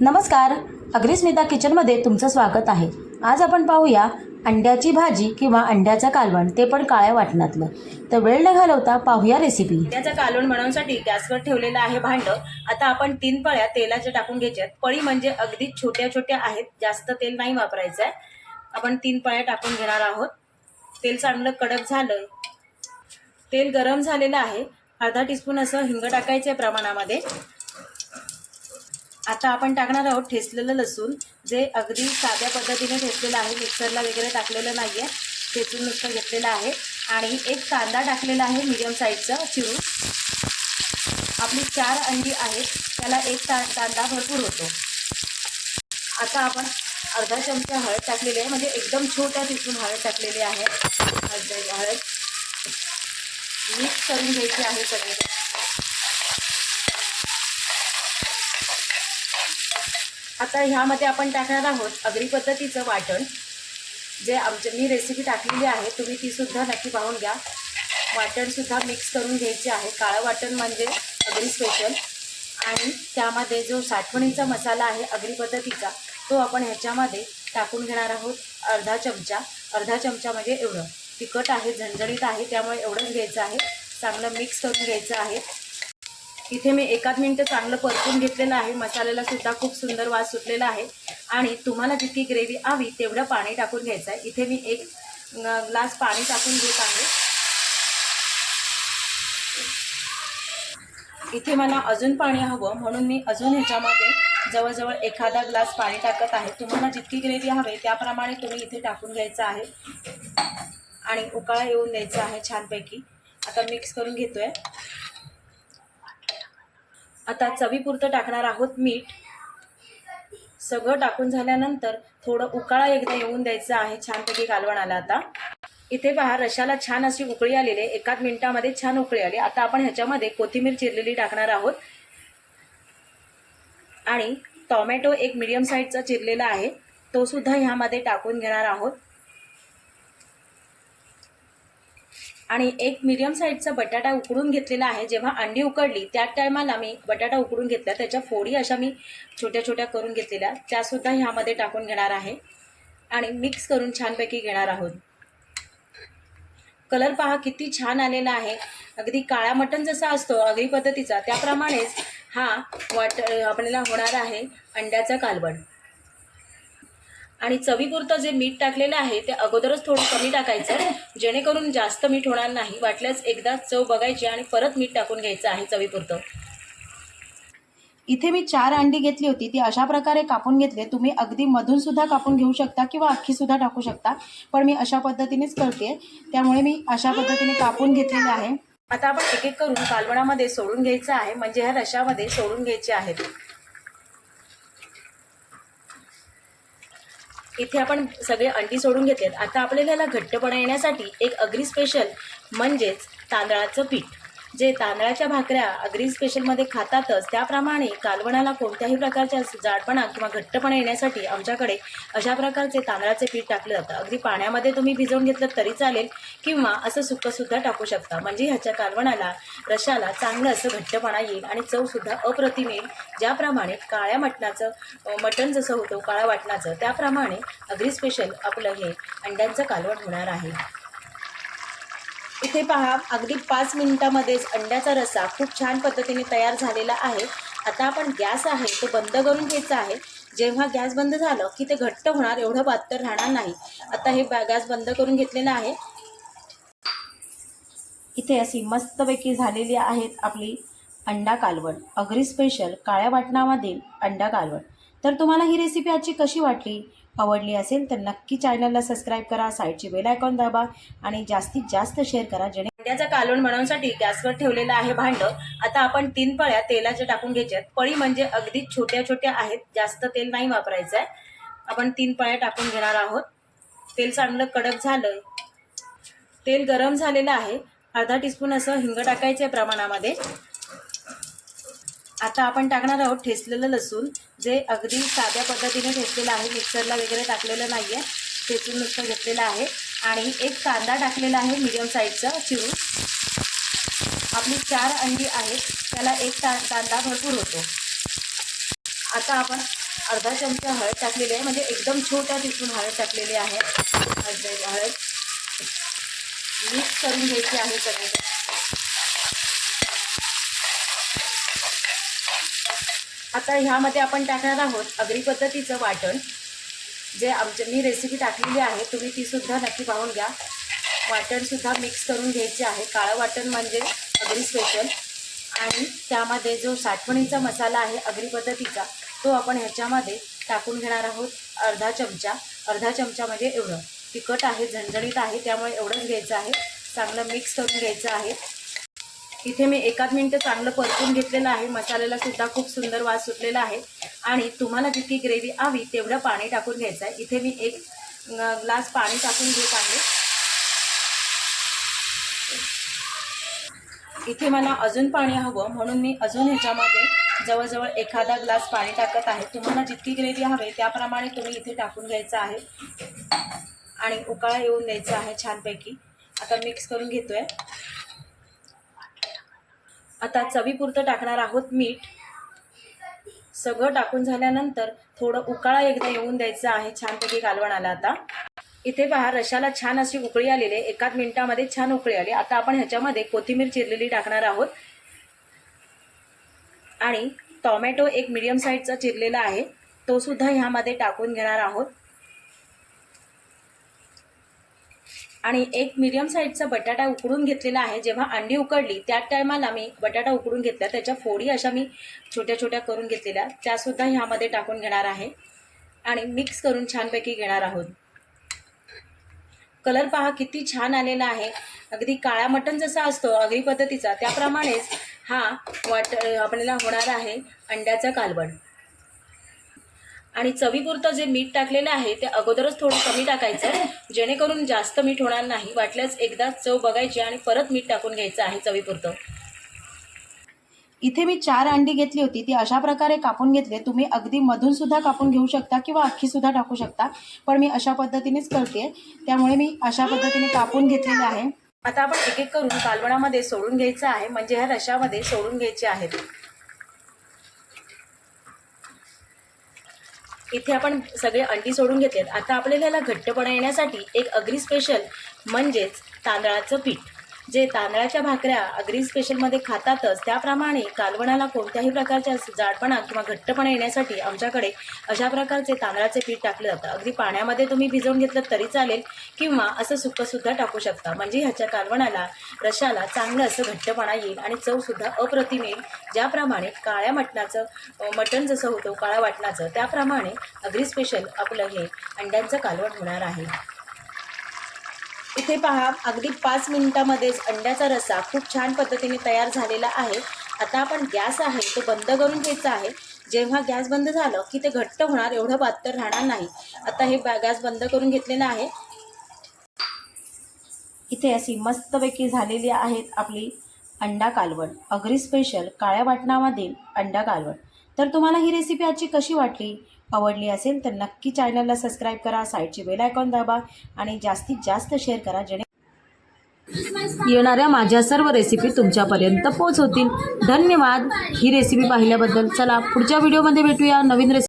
नमस्कार. अग्रिस्मिता किचनमध्ये तुमचं स्वागत आहे. आज आपण पाहूया अंड्याची भाजी किंवा अंड्याचं कालवण ते पण काळ्या वाटणातलं. तर वेळ न घालवता पाहूया रेसिपी अंड्याचं कालवण बनवण्यासाठी गॅसवर ठेवलेलं आहे भांड. आता आपण तीन पळ्या तेलाच्या टाकून घ्यायच्यात. पळी म्हणजे अगदी छोट्या छोट्या आहेत. जास्त तेल नाही वापरायचं आहे आपण तीन पळ्या टाकून घेणार आहोत. तेल चांगलं कडक झालं. तेल गरम झालेलं आहे. अर्धा टीस्पून असं हिंग टाकायचं आहे प्रमाणामध्ये. आता आपण टाकणार आहोत ठेचलेलं लसूण. जे अगदी साध्या पद्धतीने ठेचलेलं आहे मिक्सरला वगैरे टाकलेलं नाही आहे ठेचून नुसतं घेतलेलं आहे. आणि एक कांदा टाकलेला आहे मीडियम साईजचा चिरून. आपली चार अंडी आहेत. त्याला एक ता कांदा भरपूर होतो. आता आपण अर्धा चमचा हळद टाकलेली आहे. म्हणजे एकदम छोट्या तिथून हळद टाकलेली आहे. हळद हळद मिक्स करून घ्यायची आहे सगळे आता ह्यामध्ये आपण टाकणार आहोत अगरी पद्धतीचं वाटण. जे आमच्या मी रेसिपी टाकलेली आहे तुम्ही तीसुद्धा नक्की पाहून घ्या. वाटणसुद्धा मिक्स करून घ्यायचे आहे. काळं वाटण म्हणजे अगरी स्पेशल आणि त्यामध्ये जो साठवणीचा मसाला आहे अगरी पद्धतीचा तो आपण ह्याच्यामध्ये टाकून घेणार आहोत अर्धा चमचा. अर्धा चमचा म्हणजे एवढं. तिखट आहे झणझणीत आहे त्यामुळे एवढंच घ्यायचं आहे. चांगलं मिक्स करून घ्यायचं आहे. इथे मी एकाच मिनटं चांगलं परतून घेतलेलं आहे. मसाल्याला सुद्धा खूप सुंदर वास सुटलेला आहे. आणि तुम्हाला जितकी ग्रेव्ही हवी तेवढं पाणी टाकून घ्यायचं आहे. इथे मी एक ग्लास पाणी टाकून घेत आहे. इथे मला अजून पाणी हवं. म्हणून मी अजून ह्याच्यामध्ये जवळजवळ एखादा ग्लास पाणी टाकत आहे. तुम्हाला जितकी ग्रेव्ही हवी त्याप्रमाणे तुम्ही इथे टाकून घ्यायचं आहे. आणि उकाळा येऊन द्यायचा आहे छानपैकी. आता मिक्स करून घेतो आहे आता चवीपुरतं टाकणार आहोत मीठ. सगळं टाकून झाल्यानंतर थोडं उकाळा एकदा येऊन द्यायचं आहे. छानपैकी कालवणाला आता. इथे पहा रशाला छान अशी उकळी आलेली आहे. एकाच मिनिटामध्ये छान उकळी आली. आता आपण ह्याच्यामध्ये कोथिंबीर चिरलेली टाकणार आहोत. आणि टॉमॅटो एक मिडियम साईजचा चिरलेला आहे. तो सुद्धा ह्यामध्ये टाकून घेणार आहोत. आणि एक मिडियम साईजचा बटाटा उकडून घेतलेला आहे. जेव्हा अंडी उकडली त्या टायमाला मी बटाटा उकडून घेतला. त्याच्या फोडी अशा मी छोट्या छोट्या करून घेतलेल्या. त्यासुद्धा ह्यामध्ये टाकून घेणार आहे. आणि मिक्स करून छानपैकी घेणार आहोत. कलर पहा किती छान आलेला आहे. अगदी काळा मटण जसा असतो अगदी पद्धतीचा त्याप्रमाणेच हा वाट आपल्याला होणार आहे अंड्याचा कालवण. आणि चवीपुरतं जे मीठ टाकलेलं आहे ते अगोदरच थोडं कमी टाकायचं. जेणेकरून जास्त मीठ होणार नाही. वाटल्यास एकदा चव बघायची आणि परत मीठ टाकून घ्यायचं आहे चवीपुरतं. इथे मी चार अंडी घेतली होती. ती अशा प्रकारे कापून घेतले. तुम्ही अगदी मधून सुद्धा कापून घेऊ शकता किंवा अख्खी सुद्धा टाकू शकता. पण मी अशा पद्धतीनेच करते. त्यामुळे मी अशा पद्धतीने कापून घेतलेले आहे. आता आपण एक एक करून कालवणामध्ये सोडून घ्यायचं आहे. म्हणजे ह्या रशामध्ये सोडून घ्यायचे आहेत. इथे आपण सगळे अंडी सोडून घेतलेत. आता आपल्याला याला घट्टपणा येण्यासाठी एक अग्री स्पेशल म्हणजेच तांदळाचं पीठ. जे तांदळाच्या भाकऱ्या अग्री स्पेशलमध्ये खातातच त्याप्रमाणे कालवणाला कोणत्याही प्रकारच्या जाडपणा किंवा घट्टपणा येण्यासाठी आमच्याकडे अशा प्रकारचे तांदळाचे पीठ टाकलं जातं. अगदी पाण्यामध्ये तुम्ही भिजवून घेतलं तरी चालेल किंवा असं सुक्कंसुद्धा टाकू शकता. म्हणजे ह्याच्या कालवणाला रशाला चांगलं असं घट्टपणा येईल आणि चवसुद्धा अप्रतिम येईल ज्याप्रमाणे काळ्या मटणाचं मटण जसं होतं काळ्या वाटणाचं त्याप्रमाणे अग्री स्पेशल आपलं हे अंड्यांचं कालवण होणार आहे. इथे पहा अगदी पाच मिनिटामध्येच अंड्याचा रस्सा खूप छान पद्धतीने तयार झालेला आहे. आता आपण गॅस आहे तो बंद करून घ्यायचा आहे. जेव्हा गॅस बंद झालं की ते घट्ट होणार एवढं पातळ राहणार नाही. आता हे गॅस बंद करून घेतलेलं आहे. इथे अशी मस्तपैकी झालेली आहेत आपली अंडा कालवण अगरी स्पेशल काळ्या वाटणामधील अंडा कालवण तर तुम्हाला ही रेसिपी आजची कशी वाटली? आवडली असेल तर नक्की चॅनलला सबस्क्राईब करा साईडची बेल आयकॉन दाबा आणि जास्तीत जास्त शेअर करा. जेणे भांड्याचा कालवण बनवण्यासाठी गॅसवर ठेवलेलं आहे भांड. आता आपण तीन पळ्या तेलाच्या टाकून घ्यायच्यात. पळी म्हणजे अगदी छोट्या छोट्या आहेत. जास्त तेल नाही वापरायचं आहे आपण तीन पळ्या टाकून घेणार आहोत. तेल चांगलं कडक झालं तेल गरम झालेलं आहे. अर्धा टीस्पून असं हिंग टाकायचं आहे प्रमाणामध्ये. आता आपण टाकणार आहोत ठेचलेलं लसूण. जे अगदी साध्या पद्धतीने ठेचलेलं आहे मिक्सरला वगैरे टाकलेलं नाही आहे ठेचून नुसतं घेतलेलं आहे. आणि एक कांदा टाकलेला आहे मीडियम साईजचा चिरून. आपली चार अंडी आहेत त्याला एक ता कांदा भरपूर होतो. आता आपण अर्धा चमचा हळद टाकलेली आहे म्हणजे एकदम छोट्या तिथून हळद टाकलेली आहे. हळद हळद. मिक्स करून घ्यायची आहे सगळं. आता ह्यामध्ये आपण टाकणार आहोत अग्री पद्धतीचं वाटण. जे आमच्या मी रेसिपी टाकलेली आहे तुम्ही तीसुद्धा नक्की पाहून घ्या. वाटणसुद्धा मिक्स करून घ्यायचे आहे. काळं वाटण म्हणजे अग्री स्पेशल आणि त्यामध्ये जो साठवणीचा मसाला आहे अग्री पद्धतीचा तो आपण ह्याच्यामध्ये टाकून घेणार आहोत. अर्धा चमचा. अर्धा चमचा म्हणजे एवढं. तिखट आहे झणझणीत आहे त्यामुळे एवढंच घ्यायचं आहे. चांगलं मिक्स करून घ्यायचं आहे. इथे मी एकाच मिनटं चांगलं परतून घेतलेलं आहे. मसाल्याला सुद्धा खूप सुंदर वास सुटलेला आहे. आणि तुम्हाला जितकी ग्रेव्ही हवी तेवढं पाणी टाकून घ्यायचं आहे. इथे मी एक ग्लास पाणी टाकून घेत आहे. इथे मला अजून पाणी हवं म्हणून मी अजून ह्याच्यामध्ये जवळजवळ एखादा ग्लास पाणी टाकत आहे. तुम्हाला जितकी ग्रेव्ही हवी त्याप्रमाणे तुम्ही इथे टाकून घ्यायचं आहे. आणि उकाळा येऊन द्यायचा आहे छानपैकी. आता मिक्स करून घेतो आहे आता चवीपुरतं टाकणार आहोत मीठ. सगळं टाकून झाल्यानंतर थोडं उकाळा एकदा येऊन द्यायचं आहे. छानपैकी कालवणाला आता. इथे पहा रशाला छान अशी उकळी आलेली आहे. एकाच मिनिटामध्ये छान उकळी आली. आता आपण ह्याच्यामध्ये कोथिंबीर चिरलेली टाकणार आहोत. आणि टॉमॅटो एक मिडियम साईजचा चिरलेला आहे. तो सुद्धा ह्यामध्ये टाकून घेणार आहोत. आणि एक मिडियम साईजचा बटाटा उकडून घेतलेला आहे. जेव्हा अंडी उकडली त्या टायमाला मी बटाटा उकडून घेतला. त्याच्या फोडी अशा मी छोट्या छोट्या करून घेतलेल्या. त्यासुद्धा ह्यामध्ये टाकून घेणार आहे. आणि मिक्स करून छानपैकी घेणार आहोत. कलर पहा किती छान आलेला आहे. अगदी काळा मटण जसा असतो अगदी पद्धतीचा त्याप्रमाणेच हा वाट आपल्याला होणार आहे अंड्याचा कालवण. आणि चवीपुरतं जे मीठ टाकलेलं आहे ते अगोदरच थोडं कमी टाकायचं. जेणेकरून जास्त मीठ होणार नाही. वाटल्यास एकदा चव बघायची आणि परत मीठ टाकून घ्यायचं आहे चवीपुरतं. इथे मी चार अंडी घेतली होती. ती अशा प्रकारे कापून घेतले. तुम्ही अगदी मधून सुद्धा कापून घेऊ शकता किंवा अख्खी सुद्धा टाकू शकता. पण मी अशा पद्धतीनेच करते. त्यामुळे मी अशा पद्धतीने कापून घेतलेले आहे. आता आपण एक एक करून कालवणामध्ये सोडून घ्यायचं आहे. म्हणजे ह्या रशामध्ये सोडून घ्यायचे आहेत. इथे आपण सगळे अंडी सोडून घेतलेत. आता आपल्याला घट्टपणा येण्यासाठी एक अग्री स्पेशल म्हणजेच तांदळाचं पीठ. जे तांदळाच्या भाकऱ्या अग्री स्पेशलमध्ये खातातच त्याप्रमाणे कालवणाला कोणत्याही प्रकारच्या जाडपणा किंवा घट्टपणा येण्यासाठी आमच्याकडे अशा प्रकारचे तांदळाचे पीठ टाकलं जातं. अगदी पाण्यामध्ये तुम्ही भिजवून घेतलं तरी चालेल किंवा असं सुकंसुद्धा टाकू शकता. म्हणजे ह्याच्या कालवणाला रशाला चांगलं असं घट्टपणा येईल आणि चवसुद्धा अप्रतिम येईल. ज्याप्रमाणे काळ्या मटणाचं मटण जसं होतं काळ्या वाटणाचं त्याप्रमाणे अग्री स्पेशल आपलं हे अंड्यांचं कालवण होणार आहे. इथे पहा अगदी पाच मिनिटामध्येच अंड्याचा रस्सा खूप छान पद्धतीने तयार झालेला आहे. आता आपण गॅस आहे तो बंद करून घ्यायचा आहे. जेव्हा गॅस बंद झालं की ते घट्ट होणार एवढं पातळ राहणार नाही. आता हे गॅस बंद करून घेतलेलं आहे. इथे अशी मस्तपैकी झालेली आहेत आपली अंडा कालवण. अग्री स्पेशल काळ्या वाटणामधील अंडा कालवण. तर तुम्हाला ही रेसिपी आजची कशी वाटली? आवडली असेल तर नक्की चॅनलला सबस्क्राईब करा साईडची बेल आयकॉन दाबा आणि जास्तीत जास्त शेअर करा जेणे येणाऱ्या माझ्या सर्व रेसिपी तुमच्यापर्यंत पोहोचवतील. धन्यवाद. ही रेसिपी पाहिल्याबद्दल चला पुढच्या व्हिडिओमध्ये भेटूया. नवीन रेसिपी